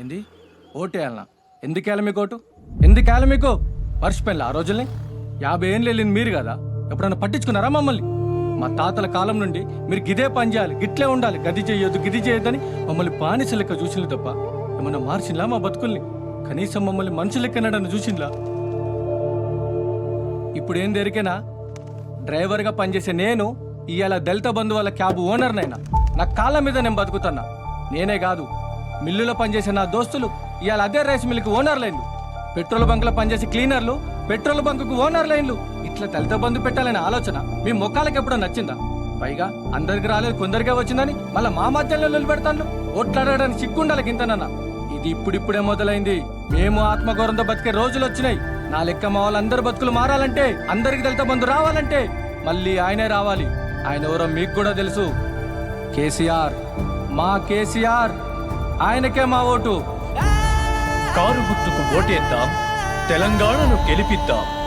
ఏంది? ఓటేయాలనా ఎందుకేయాలి మీకు ఓటు ఎందుకేయాలి మీకు? మర్చిపోయిన ఆ రోజుల్ని? యాభై ఏళ్ళు వెళ్ళింది మీరు కదా? ఎప్పుడన్నా పట్టించుకున్నారా మమ్మల్ని? మా తాతల కాలం నుండి మీరు గిదే పని చేయాలి గిట్లే ఉండాలి. గది చేయొద్దు గిది చేయొద్దని మమ్మల్ని బానిసలెక్క చూసింది తప్ప ఏమన్నా మార్చిందా మా బతుకుల్ని? కనీసం మమ్మల్ని మనుషులు లెక్కనడని చూసిందా ఇప్పుడు ఏం దొరికేనా? డ్రైవర్గా పనిచేసే నేను ఇవాళ దళిత బంధు వాళ్ళ క్యాబ్ ఓనర్నైనా. నా కాళ్ళ మీద నేను బతుకుతున్నా. నేనే కాదు మిల్లులో పనిచేసే నా దోస్తులు ఇవాళ అదే రైస్ మిల్కి ఓనర్ లైన్లు. పెట్రోల్ బంకులో పనిచేసే క్లీనర్లు పెట్రోల్ బంకుకు ఓనర్ లైన్లు. ఇట్లా దళిత బంధు పెట్టాలనే ఆలోచన మీ ముఖాలకు ఎప్పుడో నచ్చిందా? పైగా అందరికి రాలేదు కొందరికే వచ్చిందని మళ్ళీ మా మధ్యలో నిలబెడతాను ఓట్లాడడానికి చిక్కుండాలి గింతనన్నా. ఇది ఇప్పుడిప్పుడే మొదలైంది. మేము ఆత్మగౌరవంతో బతికే రోజులు వచ్చినాయి. నా లెక్క మా వాళ్ళందరి బతుకులు మారాలంటే అందరికి దళిత బంధు రావాలంటే మళ్ళీ ఆయనే రావాలి. ఆయన ఎవరో మీకు కూడా తెలుసు. కేసీఆర్. మా కేసీఆర్. ఆయనకే మా ఓటు. కారు గుర్తుకు ఓటేద్దాం. తెలంగాణను గెలిపిద్దాం.